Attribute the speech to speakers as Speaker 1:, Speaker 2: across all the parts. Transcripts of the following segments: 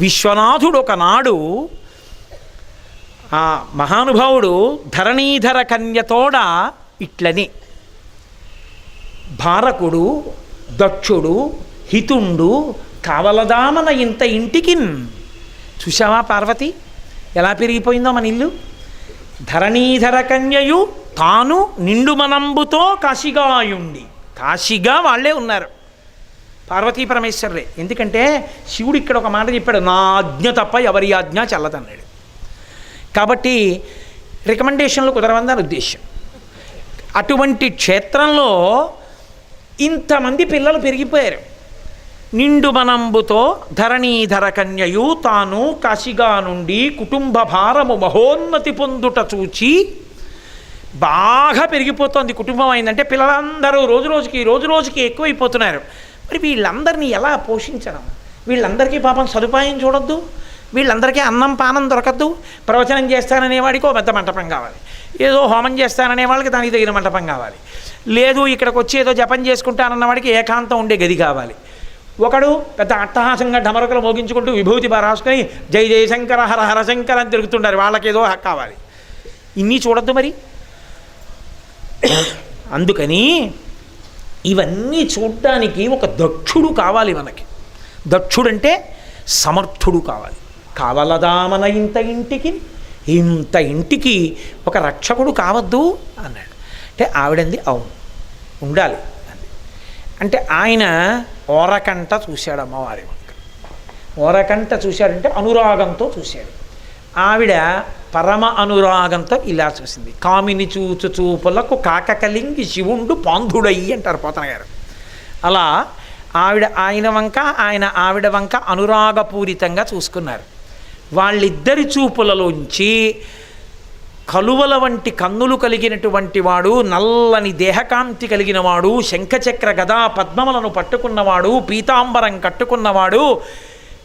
Speaker 1: విశ్వనాథుడు ఒకనాడు ఆ మహానుభావుడు ధరణీధర కన్యతోడ ఇట్లని. భారకుడు దక్షుడు హితుండు కావలదామన ఇంత ఇంటికిన్. చూశావా పార్వతి? ఎలా పెరిగిపోయిందో మన ఇల్లు? ధరణీధర కన్యయు తాను నిండు మనంబుతో కాశిగాయుండి కాశిగా వాళ్ళే ఉన్నారు. పార్వతీ పరమేశ్వరులే ఎందుకంటే శివుడు ఇక్కడ ఒక మాట చెప్పాడు నా ఆజ్ఞ తప్ప ఎవరి ఆజ్ఞ చల్లదన్నాడు. కాబట్టి రికమెండేషన్లు కుదరవందని ఉద్దేశం అటువంటి క్షేత్రంలో ఇంతమంది పిల్లలు పెరిగిపోయారు. నిండు మనంబుతో ధరణీధర కన్యయు తాను కాశిగా నుండి కుటుంబ భారము మహోన్నతి పొందుట చూచి బాగా పెరిగిపోతోంది. కుటుంబం అయిందంటే పిల్లలందరూ రోజు రోజుకి రోజు రోజుకి ఎక్కువైపోతున్నారు. మరి వీళ్ళందరినీ ఎలా పోషించడం? వీళ్ళందరికీ పాపం సదుపాయం చూడొద్దు వీళ్ళందరికీ అన్నం పానం దొరకద్దు ప్రవచనం చేస్తాననేవాడికి ఓ పెద్ద మంటపం కావాలి. ఏదో హోమం చేస్తాననే వాళ్ళకి దానికి తగిన మంటపం కావాలి. లేదు ఇక్కడికి వచ్చి ఏదో జపం చేసుకుంటానన్న వాడికి ఏకాంతం ఉండే గది కావాలి. ఒకడు పెద్ద అట్టహాసంగా ఢమరకలు మోగించుకుంటూ విభూతి రాసుకొని జై జయశంకర హర హరశంకర అని తిరుగుతుంటారు వాళ్ళకేదో కావాలి. ఇన్ని చూడొద్దు మరి. అందుకని ఇవన్నీ చూడటానికి ఒక దక్షుడు కావాలి మనకి. దక్షుడంటే సమర్థుడు కావాలి. కావలదామన ఇంత ఇంటికి ఇంత ఇంటికి ఒక రక్షకుడు కావద్దు అన్నాడు. అంటే ఆవిడంది అవును ఉండాలి అంది. అంటే ఆయన ఓరకంట చూశాడు అమ్మవారి వంక ఓరకంట చూశాడంటే అనురాగంతో చూశాడు. ఆవిడ పరమ అనురాగంతో ఇలా చూసింది కామిని చూచు చూపులకు కాకకలింగి శివుండు పాంధుడయ్యి అంటారు పోతన గారు. అలా ఆవిడ ఆయన వంక ఆయన ఆవిడ వంక అనురాగపూరితంగా చూసుకున్నారు. వాళ్ళిద్దరి చూపులలోంచి కలువల వంటి కన్నులు కలిగినటువంటి వాడు నల్లని దేహకాంతి కలిగిన వాడు శంఖచక్ర గదా పద్మములను పట్టుకున్నవాడు పీతాంబరం కట్టుకున్నవాడు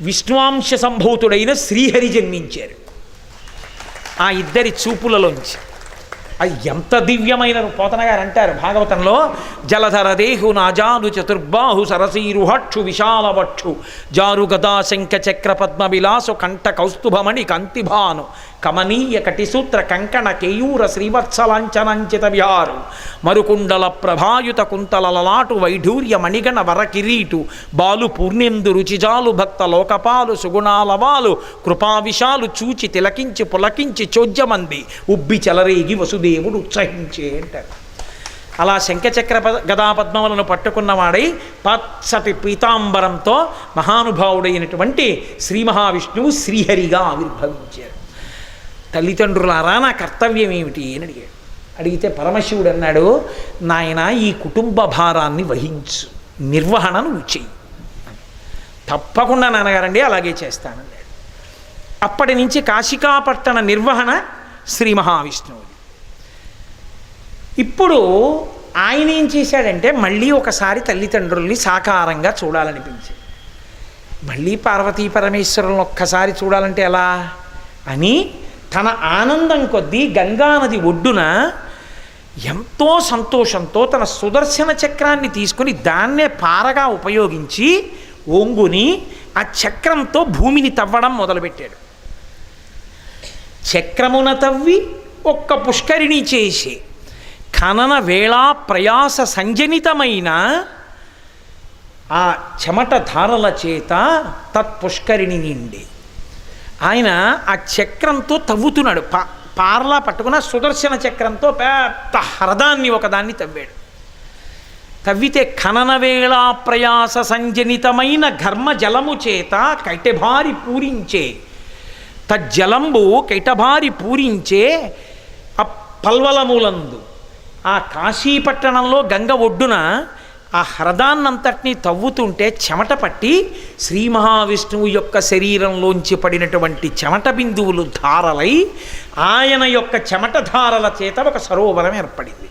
Speaker 1: విష్ణువాంశ సంభూతుడైన శ్రీహరి జన్మించారు. ఆ ఇద్దరి చూపులలోంచి. అది ఎంత దివ్యమైన పోతన గారు అంటారు భాగవతంలో? జలధర దేహు నాజాను చతుర్బాహు సరసీరుహక్షు విశాలవక్షు. జారు గదా శంఖ చక్ర పద్మ విలాసు కంఠ కౌస్తుభమణి కంతిభాను. కమనీయ కటిసూత్ర కంకణ కేయూర శ్రీవత్సలాంఛనంచిత విహారు. మరుకుండల ప్రభాయుత కుంతల లలాటు వైఢూర్య మణిగణ వరకిరీటు బాలు పూర్ణేందు రుచిజాలు భక్త లోకపాలు సుగుణాలవాలు కృపావిశాలు చూచి తిలకించి పులకించి చోజ్యమంది. ఉబ్బి చెలరేగి దేవుడు ఉత్సహించే అంటారు. అలా శంఖచక్ర పద గదాపద్మములను పట్టుకున్నవాడై పచ్చటి పీతాంబరంతో మహానుభావుడైనటువంటి శ్రీ మహావిష్ణువు శ్రీహరిగా ఆవిర్భవించారు. తల్లిదండ్రులారా నా కర్తవ్యం ఏమిటి అని అడిగాడు. అడిగితే పరమశివుడు అన్నాడు నాయన ఈ కుటుంబ భారాన్ని వహించు నిర్వహణ నువ్వు చెయ్యి. తప్పకుండా నాన్నగారండి అలాగే చేస్తానన్నాడు. అప్పటి నుంచి కాశికాపట్టణ నిర్వహణ శ్రీ మహావిష్ణువు ఇప్పుడు ఆయన ఏం చేశాడంటే మళ్ళీ ఒకసారి తల్లిదండ్రుల్ని సాకారంగా చూడాలనిపించింది. మళ్ళీ పార్వతీ పరమేశ్వరులను ఒక్కసారి చూడాలంటే ఎలా? అని తన ఆనందం కొద్దీ గంగానది ఒడ్డున ఎంతో సంతోషంతో తన సుదర్శన చక్రాన్ని తీసుకుని దాన్నే పారగా ఉపయోగించి ఒంగుని ఆ చక్రంతో భూమిని తవ్వడం మొదలుపెట్టాడు. చక్రమున తవ్వి ఒక్క పుష్కరిణి చేసి ఖనన వేళా ప్రయాస సంజనితమైన ఆ చెమట ధారల చేత తత్పుష్కరిణి నిండి. ఆయన ఆ చక్రంతో తవ్వుతున్నాడు. పా పార్లా పట్టుకున్న సుదర్శన చక్రంతో పెద్ద హ్రదాన్ని ఒకదాన్ని తవ్వాడు. తవ్వితే ఖనన వేళ ప్రయాస సంజనితమైన ఘర్మ జలము చేత కైటభారి పూరించే తజ్జలంబు కైటభారి పూరించే ఆ పల్వలములందు ఆ కాశీపట్టణంలో గంగ ఒడ్డున ఆ హ్రదాన్నంతటినీ తవ్వుతుంటే చెమట పట్టి శ్రీ మహావిష్ణువు యొక్క శరీరంలోంచి పడినటువంటి చెమట బిందువులు ధారలై ఆయన యొక్క చెమట ధారల చేత ఒక సరోవరం ఏర్పడింది.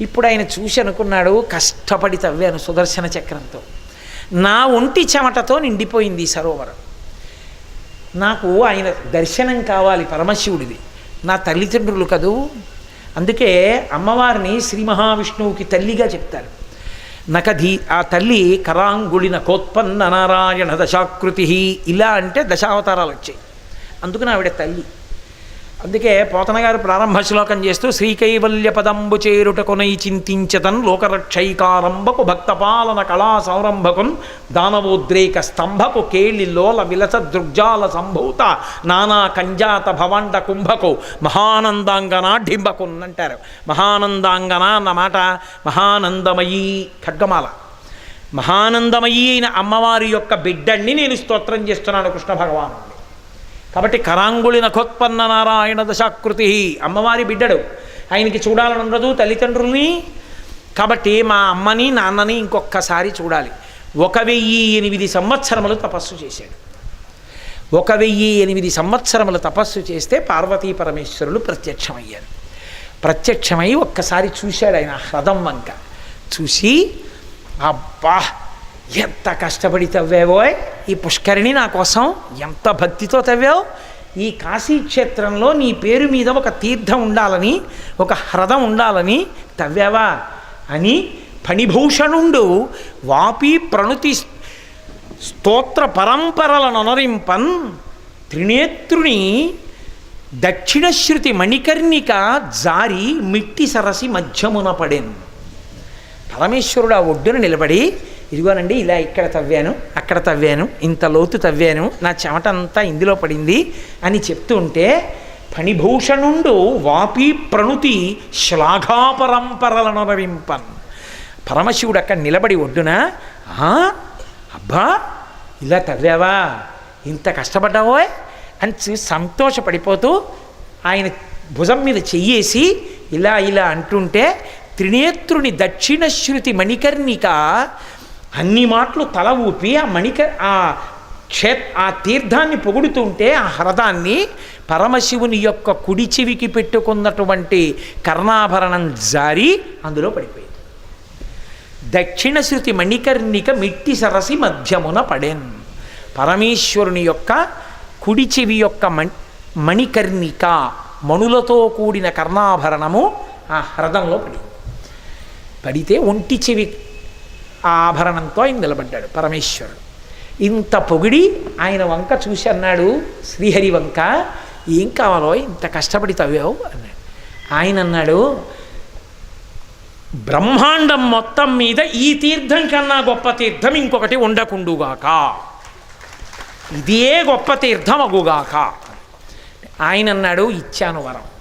Speaker 1: ఇప్పుడు ఆయన చూసి అనుకున్నాడు కష్టపడి తవ్వాను సుదర్శన చక్రంతో. నా ఒంటి చెమటతో నిండిపోయింది ఈ సరోవరం. నాకు ఆయన దర్శనం కావాలి పరమశివుడిది. నా తల్లిదండ్రులు కదూ అందుకే అమ్మవారిని శ్రీ మహావిష్ణువుకి తల్లిగా చెప్తారు. నకధి ఆ తల్లి కరాంగుళిన కోత్పన్న నారాయణ దశాకృతి ఇలా అంటే దశావతారాలు వచ్చాయి. అందుకని ఆవిడ తల్లి. అందుకే పోతనగారు ప్రారంభ శ్లోకం చేస్తూ శ్రీకైవల్య పదంబు చేరుటకొనై చింతించతన్ లోకరక్షైకారంభకు భక్తపాలన కళా సంరంభకున్ దానవోద్రేక స్తంభకు కేళి లోల విలస దృగ్జాల సంభూత నానా కంజాత భవండ కుంభకు మహానందాంగన డింబకున్ అంటారు. మహానందాంగన అన్నమాట మహానందమయీ ఖడ్గమాల. మహానందమయీ అయిన అమ్మవారి యొక్క బిడ్డణ్ణి నేను స్తోత్రం చేస్తున్నాను కృష్ణ భగవాను. కాబట్టి కరాంగుళి నఖోత్పన్న నారాయణ దశాకృతి. అమ్మవారి బిడ్డడు. ఆయనకి చూడాలని ఉండదు తల్లిదండ్రుల్ని. కాబట్టి మా అమ్మని నాన్నని ఇంకొక్కసారి చూడాలి. ఒక వెయ్యి ఎనిమిది సంవత్సరములు తపస్సు చేశాడు. ఒక వెయ్యి ఎనిమిది సంవత్సరములు తపస్సు చేస్తే పార్వతీ పరమేశ్వరులు ప్రత్యక్షమయ్యారు. ప్రత్యక్షమై ఒక్కసారి చూశాడు ఆయన హ్రదం వంక. చూసి అబ్బా ఎంత కష్టపడి తవ్వేవోయ్. ఈ పుష్కరిణి నా కోసం ఎంత భక్తితో తవ్వావు? ఈ కాశీ క్షేత్రంలో నీ పేరు మీద ఒక తీర్థం ఉండాలని ఒక హ్రదం ఉండాలని తవ్వావా? అని ఫణిభూషణుండు వాపి ప్రణుతి స్తోత్ర పరంపరలను అనరింపన్ త్రినేత్రుని దక్షిణశ్రుతి మణికర్ణిక జారి మిట్టి సరసి మధ్యమున పడెన్. పరమేశ్వరుడు ఆ ఒడ్డున నిలబడి ఇదిగోనండి ఇలా ఇక్కడ తవ్వాను అక్కడ తవ్వాను ఇంత లోతు తవ్వాను నా చెమట అంతా ఇందులో పడింది అని చెప్తూ ఉంటే ఫణిభూషణుండు వాపి ప్రణుతి శ్లాఘాపరంపరలను పరమశివుడు అక్కడ నిలబడి ఒడ్డున "ఆ? అబ్బా ఇలా తవ్వావా ఇంత కష్టపడ్డావోయ్ అని చూసి సంతోషపడిపోతూ ఆయన భుజం మీద చెయ్యేసి ఇలా ఇలా అంటుంటే త్రినేత్రుని దక్షిణ శృతి మణికర్ణిక అన్ని మాటలు తల ఊపి ఆ మణిక ఆ క్షే ఆ తీర్థాన్ని పొగుడుతుంటే ఆ హ్రదాన్ని పరమశివుని యొక్క కుడి చెవికి పెట్టుకున్నటువంటి కర్ణాభరణం జారి అందులో పడిపోయింది. దక్షిణ శృతి మణికర్ణిక మిట్టి సరసి మధ్యమున పడెన్. పరమేశ్వరుని యొక్క కుడి చెవి యొక్క మణి మణికర్ణిక మణులతో కూడిన కర్ణాభరణము ఆ హ్రదంలో పడింది. పడితే ఒంటి చెవి ఆ ఆభరణంతో ఆయన నిలబడ్డాడు పరమేశ్వరుడు. ఇంత పొగిడి ఆయన వంక చూసి అన్నాడు శ్రీహరి వంక ఏం కావాలో ఇంత కష్టపడి తవ్వావు అన్నాడు. ఆయన అన్నాడు బ్రహ్మాండం మొత్తం మీద ఈ తీర్థం కన్నా గొప్ప తీర్థం ఇంకొకటి ఉండకుండుగాక. ఇదే గొప్ప తీర్థం అగుగాక. ఆయన అన్నాడు ఇచ్చాను వరం.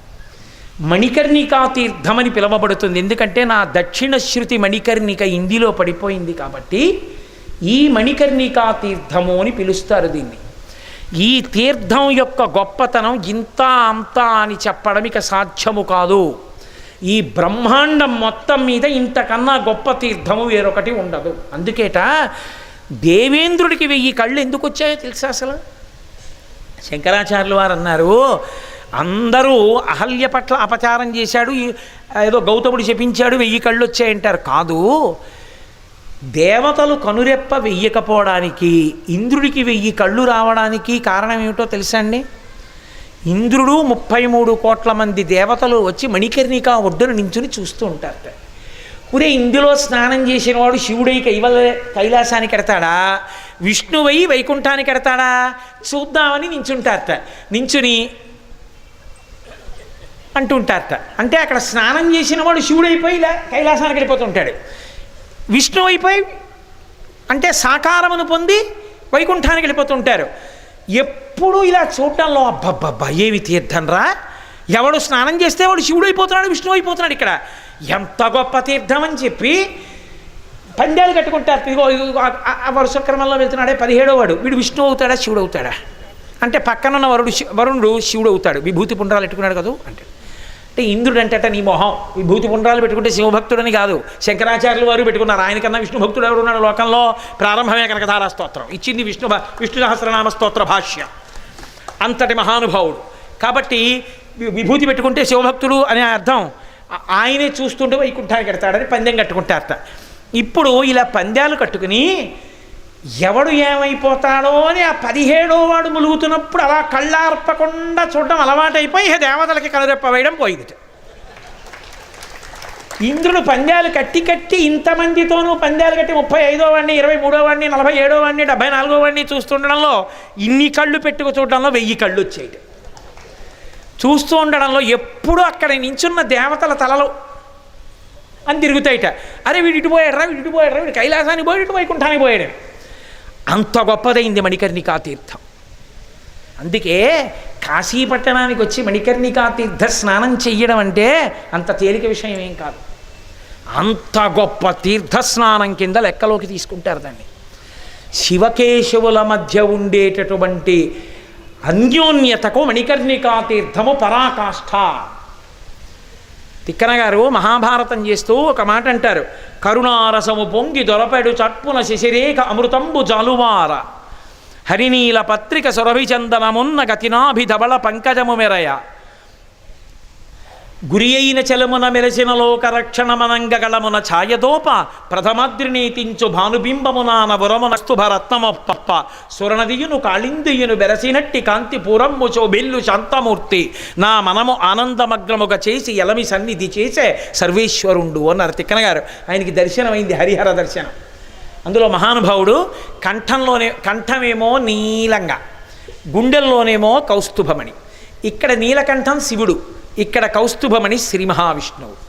Speaker 1: మణికర్ణికా తీర్థం అని పిలువబడుతుంది. ఎందుకంటే నా దక్షిణ శృతి మణికర్ణిక ఇందిలో పడిపోయింది కాబట్టి ఈ మణికర్ణికా తీర్థము అని పిలుస్తారు దీన్ని. ఈ తీర్థం యొక్క గొప్పతనం ఇంత అంత అని చెప్పడం ఇక సాధ్యము కాదు. ఈ బ్రహ్మాండం మొత్తం మీద ఇంతకన్నా గొప్ప తీర్థము వేరొకటి ఉండదు. అందుకేట దేవేంద్రుడికి వెయ్యి కళ్ళు ఎందుకు వచ్చాయో తెలుసా అసలు? శంకరాచార్యులు వారు అన్నారు అందరూ అహల్య పట్ల అపచారం చేశాడు ఈ- ఏదో గౌతముడు చెప్పించాడు వెయ్యి కళ్ళు వచ్చాయంటారు కాదు దేవతలు కనురెప్ప వెయ్యకపోవడానికి ఇంద్రుడికి వెయ్యి కళ్ళు రావడానికి కారణం ఏమిటో తెలుసా అండి? ఇంద్రుడు ముప్పై మూడు కోట్ల మంది దేవతలు వచ్చి మణికర్ణిక ఒడ్డును నించుని చూస్తూ ఉంటారట. ఒరే ఇందులో స్నానం చేసిన వాడు శివుడై కైవల కైలాసానికి ఎడతాడా? విష్ణువై వైకుంఠానికి ఎడతాడా? చూద్దామని నించుంటారట. నించుని అంటుంటారట అంటే అక్కడ స్నానం చేసిన వాడు శివుడైపోయి ఇలా కైలాసానికి వెళ్ళిపోతుంటాడు విష్ణు అయిపోయి అంటే సాకారమును పొంది వైకుంఠానికి వెళ్ళిపోతుంటారు ఎప్పుడు ఇలా చూడటంలో అబ్బబ్బబ్బా ఏమి తీర్థంరా? ఎవడు స్నానం చేస్తే వాడు శివుడు అయిపోతున్నాడు విష్ణు అయిపోతున్నాడు ఇక్కడ. ఎంత గొప్ప తీర్థం అని చెప్పి పందేలు కట్టుకుంటారు. ఇదిగో వరుస క్రమంలో వెళ్తున్నాడే పదిహేడో వాడు. వీడు విష్ణు అవుతాడా శివుడు అవుతాడా? అంటే పక్కనున్న వరుడు శి- వరుణుడు శివుడు అవుతాడు. విభూతి పుండ్రాలు పెట్టుకున్నాడు కదా? అంటే అంటే ఇంద్రుడు అంటే నీ మొహం విభూతి పుండ్రాలు పెట్టుకుంటే శివభక్తుడని కాదు. శంకరాచార్యులు వారు పెట్టుకున్నారు. ఆయనకన్నా విష్ణు భక్తుడు ఎవరు ఉన్నాడు లోకంలో? ప్రారంభమే కనకధార స్తోత్రం. ఇచ్చింది విష్ణు విష్ణు సహస్రనామ స్తోత్ర భాష్యం. అంతటి మహానుభావుడు. కాబట్టి విభూతి పెట్టుకుంటే శివభక్తుడు అనే అర్థం. ఆయనే చూస్తుంటే వైకుంఠానికి కడతాడని పందెం కట్టుకుంటారట. ఇప్పుడు ఇలా పందాలు కట్టుకుని ఎవడు ఏమైపోతాడో అని ఆ పదిహేడో వాడు ములుగుతున్నప్పుడు అలా కళ్ళార్పకుండా చూడడం అలవాటైపోయి దేవతలకి కనురెప్ప వేయడం పోయింది ఇంద్రుడు పందాలు కట్టి కట్టి ఇంతమందితోనూ పందాలు కట్టి ముప్పై ఐదో వాడిని ఇరవై మూడో వాడిని నలభై ఏడో వాడిని డెబ్బై నాలుగో వాడిని చూస్తుండడంలో ఇన్ని కళ్ళు పెట్టుకు చూడడంలో వెయ్యి కళ్ళు వచ్చాయి చూస్తూ ఉండడంలో ఎప్పుడు అక్కడ నించున్న దేవతల తలలో అని తిరుగుతాయిట. అరే వీడు ఇటు పోయాడరా వీడు ఇటు పోయాడరా వీడు కైలాసానికి పోయాడు ఇటు వైకుంఠానికి పోయాడు. అంత గొప్పదైంది మణికర్ణికా తీర్థం అందుకే కాశీపట్టణానికి వచ్చి మణికర్ణికా తీర్థ స్నానం చెయ్యడం అంటే అంత తేలిక విషయం ఏం కాదు. అంత గొప్ప తీర్థ స్నానం కింద లెక్కలోకి తీసుకుంటారు దాన్ని. శివకేశవుల మధ్య ఉండేటటువంటి అన్యోన్యతకు మణికర్ణికా తీర్థము పరాకాష్ఠ. తిక్కన గారు మహాభారతం చేస్తూ ఒక మాట అంటారు. కరుణారసము పొంగి దొరపెడు చట్పున శశిరేఖ అమృతంబు జాలువార. హరినీల పత్రిక సురభిచందనమున్న గతినాభిధబళ పంకజము మెరయ. గురి అయిన చలమున మెరసిన లోకరక్షణమనంగగళమున ఛాయదోప ప్రథమాద్రినీతించు భానుబింబమునాన వరమునస్తుభ భరత్నమప్ప సురణదియును కాళిందియును బెరసినట్టి కాంతి పూరమ్ముచో చోబిల్లు శాంతమూర్తి. నా మనము ఆనందమగ్రముగా చేసి ఎలమి సన్నిధి చేసే సర్వేశ్వరుండు అన్నారు తిక్కన గారు. ఆయనకి దర్శనమైంది హరిహర దర్శనం. అందులో మహానుభావుడు కంఠంలోనే కంఠమేమో నీలంగా గుండెల్లోనేమో కౌస్తుభమణి. ఇక్కడ నీలకంఠం శివుడు. ఇక్కడ కౌస్తుభమణి శ్రీ మహావిష్ణువు.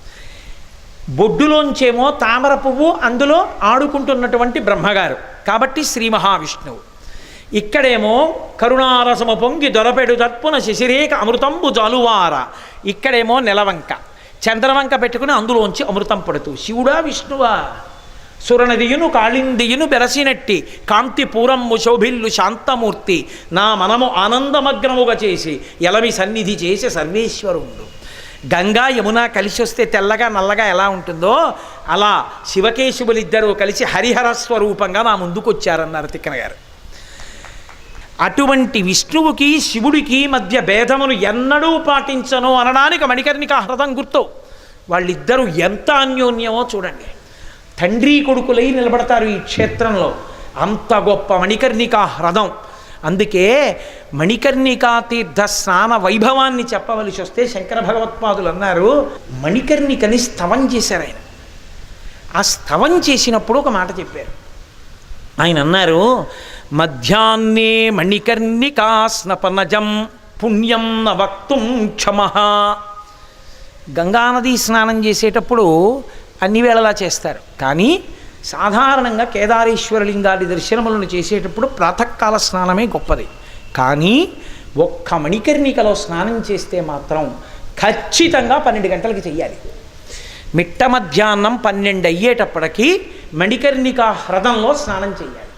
Speaker 1: బొడ్డులోంచేమో తామర పువ్వు అందులో ఆడుకుంటున్నటువంటి బ్రహ్మగారు. కాబట్టి శ్రీ మహావిష్ణువు. ఇక్కడేమో కరుణారసము పొంగి దొరపెడు తత్పున శశిరేఖ అమృతంబు జాలువార. ఇక్కడేమో నెలవంక. చంద్రవంక పెట్టుకుని అందులోంచి అమృతం పడుతూ శివుడా విష్ణువా సురనదియును కాళిందియును బెరసినట్టి కాంతి పూరమ్ము శోభిల్లు శాంతమూర్తి నా మనము ఆనందమగ్నముగా చేసి ఎలమి సన్నిధి చేసే సర్వేశ్వరుడు. గంగా యమున కలిసి వస్తే తెల్లగా నల్లగా ఎలా ఉంటుందో అలా శివకేశవులిద్దరూ కలిసి హరిహర స్వరూపంగా నా ముందుకు వచ్చారన్నారు తిక్కన గారు అటువంటి విష్ణువుకి శివుడికి మధ్య భేదమును ఎన్నడూ పాటించను అనడానికి మణికర్ణిక హ్రదం గుర్తు. వాళ్ళిద్దరూ ఎంత అన్యోన్యమో చూడండి. తండ్రి కొడుకులై నిలబడతారు ఈ క్షేత్రంలో. అంత గొప్ప మణికర్ణికా హ్రదం అందుకే మణికర్ణికా తీర్థ స్నాన వైభవాన్ని చెప్పవలసి వస్తే శంకర భగవత్పాదులు అన్నారు మణికర్ణికని స్తవం చేశారు ఆయన. ఆ స్తవం చేసినప్పుడు ఒక మాట చెప్పారు. ఆయన అన్నారు మధ్యాహ్నే మణికర్ణికా స్నపనజం పుణ్యం నవక్తుం క్షమ. గంగానది స్నానం చేసేటప్పుడు అన్ని వేళలా చేస్తారు. కానీ సాధారణంగా కేదారేశ్వరలింగాది దర్శనములను చేసేటప్పుడు ప్రాతకాల స్నానమే గొప్పది. కానీ ఒక్క మణికర్ణికలో స్నానం చేస్తే మాత్రం ఖచ్చితంగా పన్నెండు గంటలకి చెయ్యాలి. మిట్ట మధ్యాహ్నం పన్నెండు అయ్యేటప్పటికీ మణికర్ణిక హ్రదంలో స్నానం చేయాలి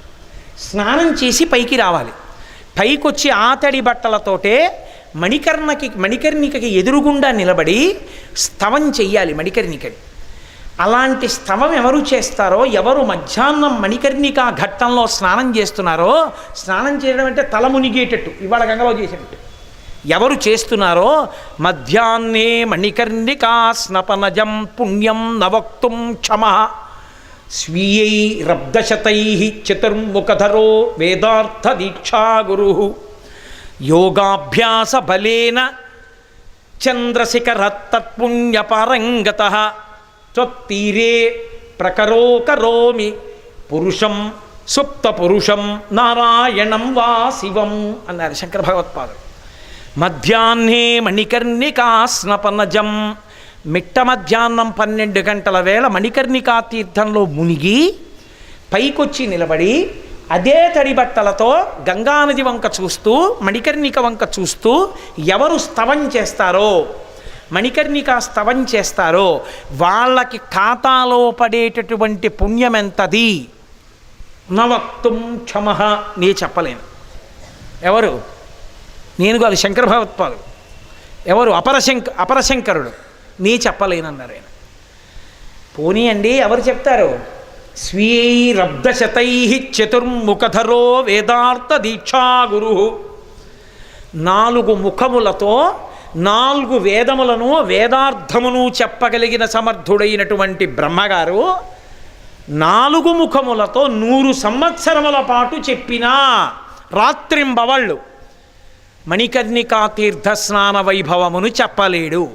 Speaker 1: స్నానం చేసి పైకి రావాలి. పైకి వచ్చి ఆతడి బట్టలతోటే మణికర్ణకి మణికర్ణికకి ఎదురుగుండా నిలబడి స్తవం చెయ్యాలి మణికర్ణికని. అలాంటి స్తవం ఎవరు చేస్తారో ఎవరు మధ్యాహ్నం మణికర్ణిక ఘట్టంలో స్నానం చేస్తున్నారో స్నానం చేయడం అంటే తల మునిగేటట్టు ఇవాళ గంగలో చేసినట్టు. ఎవరు చేస్తున్నారో మధ్యాహ్నే మణికర్ణికా స్నపనజం పుణ్యం నవక్తుం క్షమ. స్వీయై రబ్దశతై చతుర్ముఖధరో వేదార్థ దీక్షా గురు. యోగాభ్యాస బలేన చంద్రశిఖరత్తత్పుణ్యపారంగత త్వత్తీరే ప్రకరో కరోమి పురుషం సుప్త పురుషం నారాయణం వా శివం అన్నారు శంకర భగవత్పాదులు మధ్యాహ్నే మణికర్ణికాస్నపనజం మిట్ట మధ్యాహ్నం పన్నెండు గంటల వేళ మణికర్ణికా తీర్థంలో మునిగి పైకొచ్చి నిలబడి అదే తడి బట్టలతో గంగానది వంక చూస్తూ మణికర్ణిక వంక చూస్తూ ఎవరు స్తవం చేస్తారో మణికర్ణిక స్తవం చేస్తారో? వాళ్ళకి ఖాతాలో పడేటటువంటి పుణ్యం ఎంతది నవక్తుం క్షమ నే చెప్పలేను. ఎవరు? నేను కాదు శంకర భగవత్పాదు ఎవరు? అపరశంక అపరశంకరుడు నీ చెప్పలేనన్నారు ఆయన. పోనీ అండి ఎవరు చెప్తారు? స్వీరబ్దశతై చతుర్ముఖధరో వేదార్థ దీక్షా గురు. నాలుగు ముఖములతో నాలుగు వేదములను వేదార్థమును చెప్పగలిగిన సమర్థుడైనటువంటి బ్రహ్మగారు నాలుగు ముఖములతో నూరు సంవత్సరముల పాటు చెప్పినా రాత్రింబవళ్ళు మణికర్ణికా తీర్థ స్నాన వైభవమును చెప్పలేడు.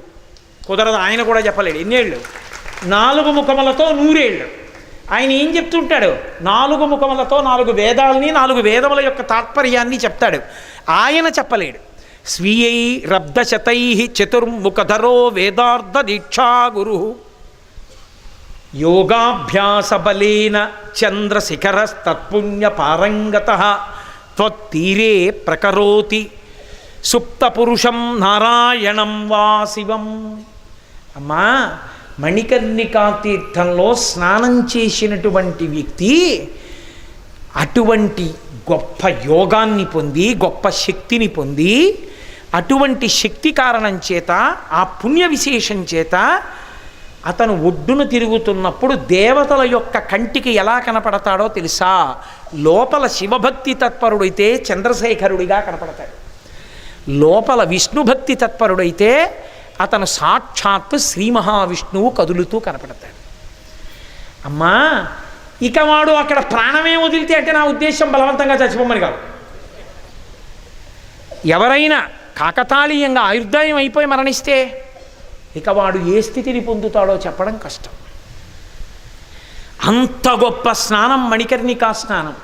Speaker 1: కుదరదు ఆయన కూడా చెప్పలేడు. ఎన్నేళ్ళు? నాలుగు ముఖములతో నూరేళ్ళు. ఆయన ఏం చెప్తుంటాడు? నాలుగు ముఖములతో నాలుగు వేదాలని నాలుగు వేదముల యొక్క తాత్పర్యాన్ని చెప్తాడు. ఆయన చెప్పలేడు. స్వీయై రబ్ధశతై చతుర్ముఖధరో వేదార్థ దీక్షా గురు. యోగాభ్యాసబలేన చంద్రశిఖరస్తత్పుణ్య పారంగత త్వత్తీరే ప్రకరోతి. సుప్తపురుషం నారాయణం వా శివం. అమ్మా మణికర్ణికా తీర్థంలో స్నానం చేసినటువంటి వ్యక్తి అటువంటి గొప్ప యోగాన్ని పొంది గొప్ప శక్తిని పొంది అటువంటి శక్తి కారణం చేత ఆ పుణ్య విశేషం చేత అతను ఒడ్డున తిరుగుతున్నప్పుడు దేవతల యొక్క కంటికి ఎలా కనపడతాడో తెలుసా? లోపల శివభక్తి తత్పరుడైతే చంద్రశేఖరుడిగా కనపడతాడు. లోపల విష్ణుభక్తి తత్పరుడైతే అతను సాక్షాత్తు శ్రీ మహావిష్ణువు కదులుతూ కనపడతాడు. అమ్మా ఇక వాడు అక్కడ ప్రాణమే వదిలితే అంటే నా ఉద్దేశం బలవంతంగా చచ్చిపోమని కాదు. ఎవరైనా కాకతాళీయంగా ఆయుర్దాయం అయిపోయి మరణిస్తే ఇక వాడు ఏ స్థితిని పొందుతాడో చెప్పడం కష్టం. అంత గొప్ప స్నానం మణికర్ణికా స్నానం.